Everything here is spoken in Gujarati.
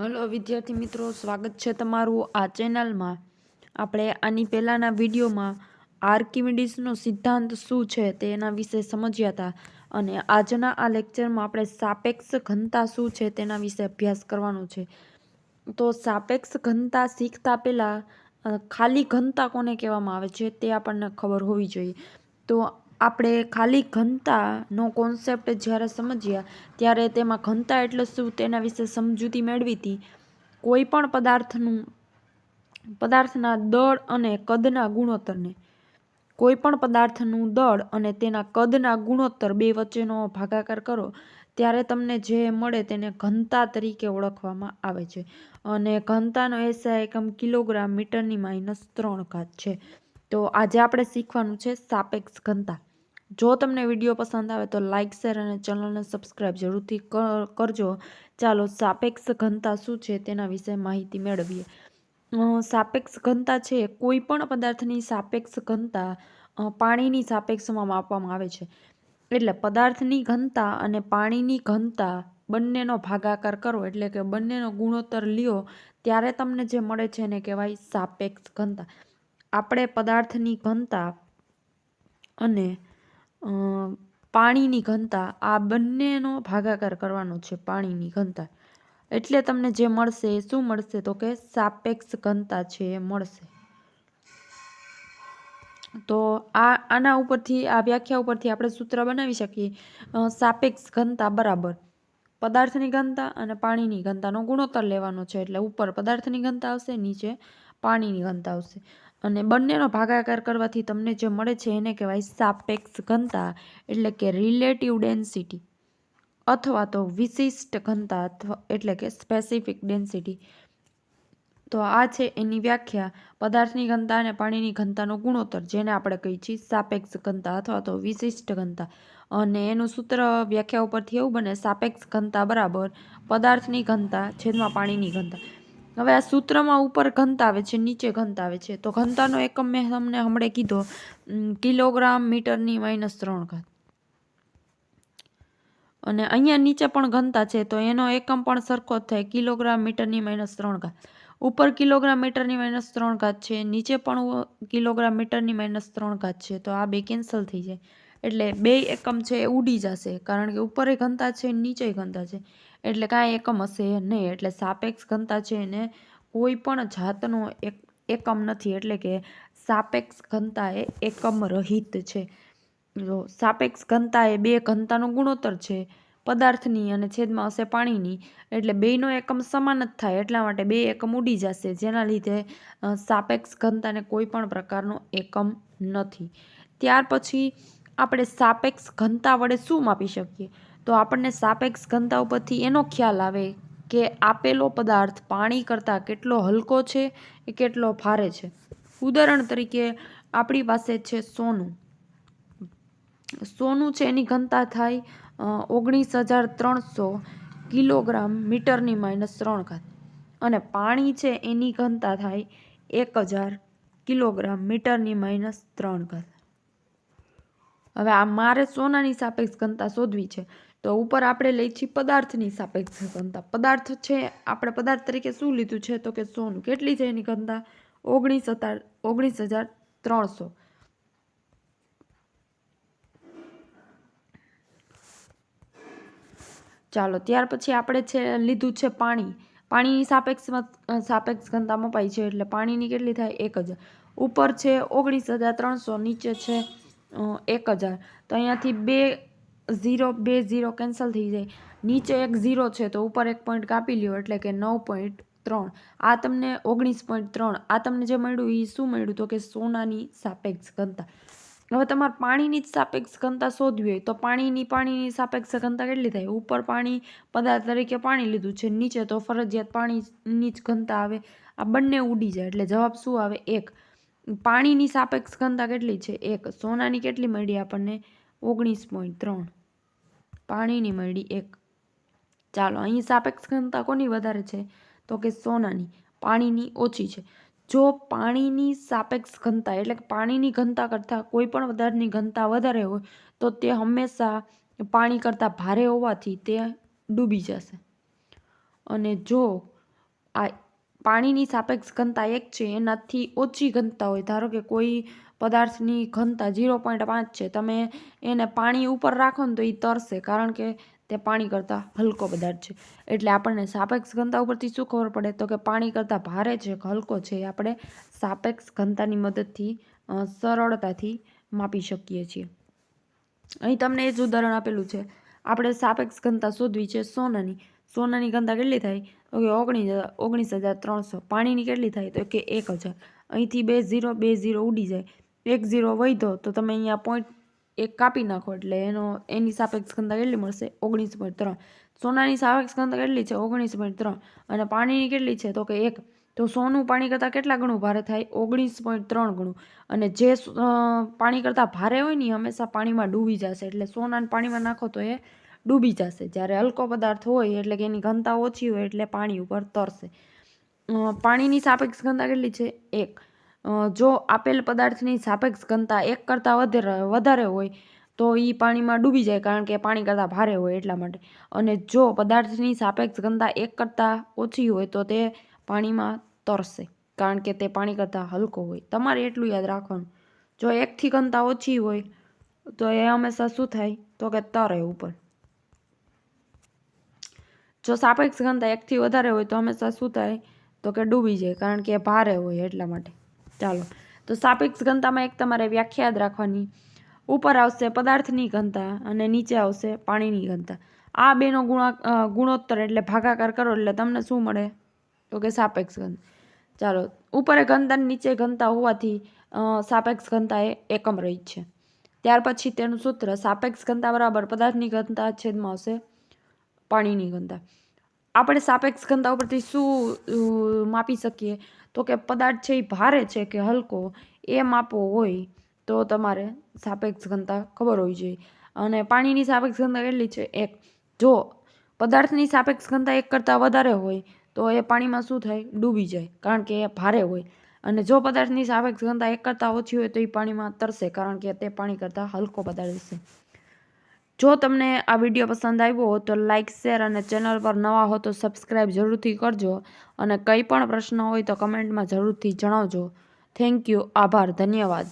હલો, વિદ્યાર્થી મિત્રો, સ્વાગત છે તમારું આ ચેનલમાં. આપણે આની પહેલાંના વિડીયોમાં આર્કિમિડીસનો સિદ્ધાંત શું છે તેના વિશે સમજ્યા હતા અને આજના આ લેક્ચરમાં આપણે સાપેક્ષ ઘનતા શું છે તેના વિશે અભ્યાસ કરવાનો છે. તો સાપેક્ષ ઘનતા શીખતા પહેલાં ખાલી ઘનતા કોને કહેવામાં આવે છે તે આપણને ખબર હોવી જોઈએ. તો આપણે ખાલી ઘનતાનો કોન્સેપ્ટ જ્યારે સમજ્યા ત્યારે તેમાં ઘનતા એટલે શું તેના વિશે સમજૂતી મેળવી હતી. કોઈ પણ પદાર્થનું, પદાર્થના દળ અને કદના ગુણોત્તરને. કોઈ પણ પદાર્થનું દળ અને તેના કદના ગુણોત્તર બે વચ્ચેનો ભાગાકાર કરો, ત્યારે તમને જે મળે તેને ઘનતા તરીકે ઓળખવામાં આવે છે. અને ઘનતાનો એસઆઈ એકમ કિલોગ્રામ મીટરની માઇનસ ત્રણ ઘાત છે. તો આજે આપણે શીખવાનું છે સાપેક્ષ ઘનતા. જો તમને વીડિયો પસંદ આવે તો લાઇક શેર અને ચેનલને સબસ્ક્રાઈબ જરૂરથી કરજો. ચાલો સાપેક્ષ ઘનતા શું છે તેના વિશે માહિતી મેળવીએ. સાપેક્ષ ઘનતા છે કોઈ પણ પદાર્થની સાપેક્ષ ઘનતા પાણીની સાપેક્ષમાં માપવામાં આવે છે. એટલે પદાર્થની ઘનતા અને પાણીની ઘનતા બંનેનો ભાગાકાર કરો, એટલે કે બંનેનો ગુણોત્તર લ્યો, ત્યારે તમને જે મળે છે એને કહેવાય સાપેક્ષ ઘનતા. આપણે પદાર્થની ઘનતા અને પાણીની ઘનતા, આ બંનેનો ભાગાકાર કરવાનો છે પાણીની ઘનતા. એટલે તમને જે મળશે, એ શું મળશે? તો કે સાપેક્ષ ઘનતા છે એ મળશે. તો આ, આના ઉપરથી, આ વ્યાખ્યા ઉપરથી આપણે સૂત્ર બનાવી શકીએ. સાપેક્ષ ઘનતા બરાબર. પદાર્થની ઘનતા અને પાણીની ઘનતાનો ગુણોત્તર લેવાનો છે. એટલે ઉપર પદાર્થની ઘનતા આવશે, નીચે પાણીની ઘનતા આવશે. અને બંનેનો ભાગાકાર કરવાથી તમને જે મળે છે એને કહેવાય સાપેક્ષ ઘનતા, એટલે કે રિલેટિવ ડેન્સિટી અથવા તો વિશિષ્ટ ઘનતા અથવા એટલે કે સ્પેસિફિક ડેન્સિટી તો આ છે એની વ્યાખ્યા. પદાર્થની ઘનતા અને પાણીની ઘનતાનો ગુણોત્તર, જેને આપણે કહીએ છીએ સાપેક્ષ ઘનતા અથવા તો વિશિષ્ટ ઘનતા. અને એનું સૂત્ર વ્યાખ્યા ઉપરથી એવું બને, સાપેક્ષ ઘનતા બરાબર પદાર્થની ઘનતા છેદમાં પાણીની ઘનતા. હવે આ સૂત્રમાં ઉપર ઘનતા આવે છે, નીચે ઘનતા આવે છે. તો ઘનતાનો એકમ મેં તમને હમણાં કીધો કિલોગ્રામ મીટરની માઇનસ ત્રણ ઘાત. અને અહીંયા નીચે પણ ઘનતા છે, તો એનો એકમ પણ સરખો જ થાય, કિલોગ્રામ મીટરની માઇનસ ત્રણ ઘાત. ઉપર કિલોગ્રામ મીટરની માઇનસ ત્રણ ઘાત છે, નીચે પણ કિલોગ્રામ મીટરની માઇનસ ત્રણ ઘાત છે, તો આ બે કેન્સલ થઈ જાય. એટલે બે એકમ છે એ ઉડી જશે, કારણ કે ઉપર ઘનતા છે, નીચે ઘનતા છે. એટલે કાંઈ એકમ હશે નહીં, એટલે સાપેક્ષ ઘનતા છે એને કોઈ પણ જાતનો એક, એકમ નથી, એટલે કે સાપેક્ષ ઘનતા એ એકમ રહિત છે. જો સાપેક્ષ ઘનતા એ બે ઘનતાનો ગુણોત્તર છે, પદાર્થની અને છેદમાં હશે પાણીની, એટલે બેયનો એકમ સમાન જ થાય, એટલા માટે બે એકમ ઉડી જશે, જેના લીધે સાપેક્ષ ઘનતાને કોઈ પણ પ્રકારનો એકમ નથી. ત્યાર પછી આપણે સાપેક્ષ ઘનતા વડે શું માપી શકીએ? તો આપણને સાપેક્ષ ઘનતા ઉપરથી એનો ખ્યાલ આવે કે આપેલો પદાર્થ પાણી કરતાં કેટલો હલકો છે એ કેટલો ભારે છે. ઉદાહરણ તરીકે આપણી પાસે છે સોનું. સોનું છે એની ઘનતા થાય ઓગણીસ હજાર ત્રણસો કિલોગ્રામ મીટરની માઇનસ ત્રણ ઘાત. અને પાણી છે એની ઘનતા થાય એક હજાર કિલોગ્રામ મીટરની માઇનસ ત્રણ ઘાત. હવે આ મારે સોનાની સાપેક્ષ ઘનતા શોધવી છે. તો ઉપર આપણે લઈ છીએ પદાર્થની સાપેક્ષ ઘનતા પદાર્થ છે, આપણે પદાર્થ તરીકે શું લીધું છે? તો કે સોનું. કેટલી છે એની ઘનતા ઓગણીસ હજાર ઓગણીસ હજાર ત્રણસો. ચાલો, ત્યાર પછી આપણે છે, લીધું છે પાણી. પાણીની સાપેક્ષમાં સાપેક્ષ ઘનતા મપાઈ છે, એટલે પાણીની કેટલી થાય? એક હજાર. ઉપર છે, ઓગણીસ હજાર ત્રણસો, નીચે છે એક હજાર. તો અહીંયાથી બે ઝીરો, બે ઝીરો કેન્સલ થઈ જાય. નીચે એક ઝીરો છે તો ઉપર એક પોઈન્ટ કાપી લ્યો એટલે કે નવ પોઈન્ટ ત્રણ. આ તમને ઓગણીસ પોઈન્ટ ત્રણ. આ તમને જે મળ્યું એ શું મળ્યું? તો કે સોનાની સાપેક્ષ ઘનતા. હવે તમારે પાણીની જ સાપેક્ષ ઘનતા શોધવી હોય તો પાણીની પાણીની સાપેક્ષ ઘનતા કેટલી થાય? ઉપર પાણી પદાર્થ તરીકે પાણી લીધું છે, નીચે તો ફરજિયાત પાણીની જ ઘનતા આવે. આ બંને ઉડી જાય એટલે જવાબ શું આવે? એક. પાણીની સાપેક્ષ ઘનતા કેટલી છે? એક. સોનાની કેટલી મળી આપણને? ઓગણીસ પોઈન્ટ ત્રણ. પાણીની મળી એક. ચાલો, અહીં સાપેક્ષ ઘનતા કોની વધારે છે? તો કે સોનાની. પાણીની ઓછી છે. જો પાણીની સાપેક્ષ ઘનતા, એટલે કે પાણીની ઘનતા કરતાં કોઈ પણ પદાર્થની ઘનતા વધારે હોય, તો તે હંમેશા પાણી કરતાં ભારે હોવાથી તે ડૂબી જશે. અને જો આ પાણીની સાપેક્ષ ઘનતા એક છે, એનાથી ઓછી ઘનતા હોય. ધારો કે કોઈ પદાર્થની ઘનતા ઝીરો પોઈન્ટ પાંચ છે, તમે એને પાણી ઉપર રાખો ને તો એ તરશે કારણ કે તે પાણી કરતાં હલકો પદાર્થ છે. એટલે આપણને સાપેક્ષ ઘનતા ઉપરથી શું ખબર પડે? તો કે પાણી કરતાં ભારે છે હલકો છે, એ આપણે સાપેક્ષ ઘનતાની મદદથી સરળતાથી માપી શકીએ છીએ. અહીં તમને એ જ ઉદાહરણ આપેલું છે. આપણે સાપેક્ષ ઘનતા શોધવી છે સોનાની. સોનાની ઘનતા કેટલી થાય? તો કે ઓગણીસ ઓગણીસ હજાર ત્રણસો. પાણીની કેટલી થાય? તો કે એક હજાર. અહીંથી બે ઝીરો બે ઝીરો ઉડી જાય. એક ઝીરો વધ્યો તો તમે અહીંયા પોઈન્ટ એક કાપી નાખો એટલે એનો, એની સાપેક્ષ ઘનતા કેટલી મળશે? ઓગણીસ પોઈન્ટ ત્રણ. સોનાની સાપેક્ષ ઘનતા કેટલી છે? ઓગણીસ પોઈન્ટ ત્રણ. અને પાણીની કેટલી છે? તો કે એક. તો સોનું પાણી કરતાં કેટલા ગણું ભારે થાય? ઓગણીસ પોઈન્ટ ત્રણ ગણું. અને જે પાણી કરતાં ભારે હોય ને હંમેશા પાણીમાં ડૂબી જશે. એટલે સોનાને પાણીમાં નાખો તો એ ડૂબી જશે. જ્યારે હલકો પદાર્થ હોય એટલે કે એની ઘનતા ઓછી હોય એટલે પાણી ઉપર તરશે. પાણીની સાપેક્ષ ઘનતા કેટલી છે? એક. જો આપેલ પદાર્થની સાપેક્ષ ઘનતા એક કરતાં વધારે વધારે હોય, તો એ પાણીમાં ડૂબી જાય કારણ કે પાણી કરતાં ભારે હોય એટલા માટે. અને જો પદાર્થની સાપેક્ષ ઘનતા એક કરતાં ઓછી હોય, તો તે પાણીમાં તરશે કારણ કે તે પાણી કરતાં હલકો હોય. તમારે એટલું યાદ રાખવાનું. જો એકથી ઘનતા ઓછી હોય, તો એ હંમેશા શું થાય? તો કે તરે ઉપર. જો સાપેક્ષ ઘનતા એકથી વધારે હોય તો હંમેશા શું થાય તો કે ડૂબી જાય, કારણ કે ભારે હોય એટલા માટે. ચાલો. તો સાપેક્ષ ઘનતામાં એક તમારે વ્યાખ્યા યાદ રાખવાની. ઉપર આવશે પદાર્થની ઘનતા અને નીચે આવશે પાણીની ઘનતા આ બેનો ગુણા ગુણોત્તર એટલે ભાગાકાર કરો એટલે તમને શું મળે? તો કે સાપેક્ષ ઘનતા ચાલો. ઉપર ઘનતા નીચે ઘનતા હોવાથી સાપેક્ષ ઘનતા એ એકમ રહી છે. ત્યાર પછી તેનું સૂત્ર સાપેક્ષ ઘનતા બરાબર પદાર્થની ઘનતા છેદમાં આવશે પાણીની ઘનતા આપણે સાપેક્ષ ઘનતા ઉપરથી શું માપી શકીએ? તો કે પદાર્થ છે એ ભારે છે કે હલકો, એ માપવો હોય તો તમારે સાપેક્ષ ઘનતા ખબર હોવી જોઈએ. અને પાણીની સાપેક્ષ ઘનતા કેટલી છે? એક. જો પદાર્થની સાપેક્ષ ઘનતા એક કરતાં વધારે હોય, તો એ પાણીમાં શું થાય? ડૂબી જાય, કારણ કે એ ભારે હોય. અને જો પદાર્થની સાપેક્ષ ઘનતા એક કરતાં ઓછી હોય તો એ પાણીમાં તરશે કારણ કે તે પાણી કરતાં હલકો પદાર્થ છે જો તમને આ વીડિયો પસંદ આવ્યો હોય તો લાઇક શેર અને ચેનલ પર નવા હો તો સબસ્ક્રાઈબ જરૂરથી કરજો અને કંઈ પણ પ્રશ્ન હોય તો કમેન્ટમાં જરૂરથી જણાવજો. થેન્ક યુ, આભાર, ધન્યવાદ.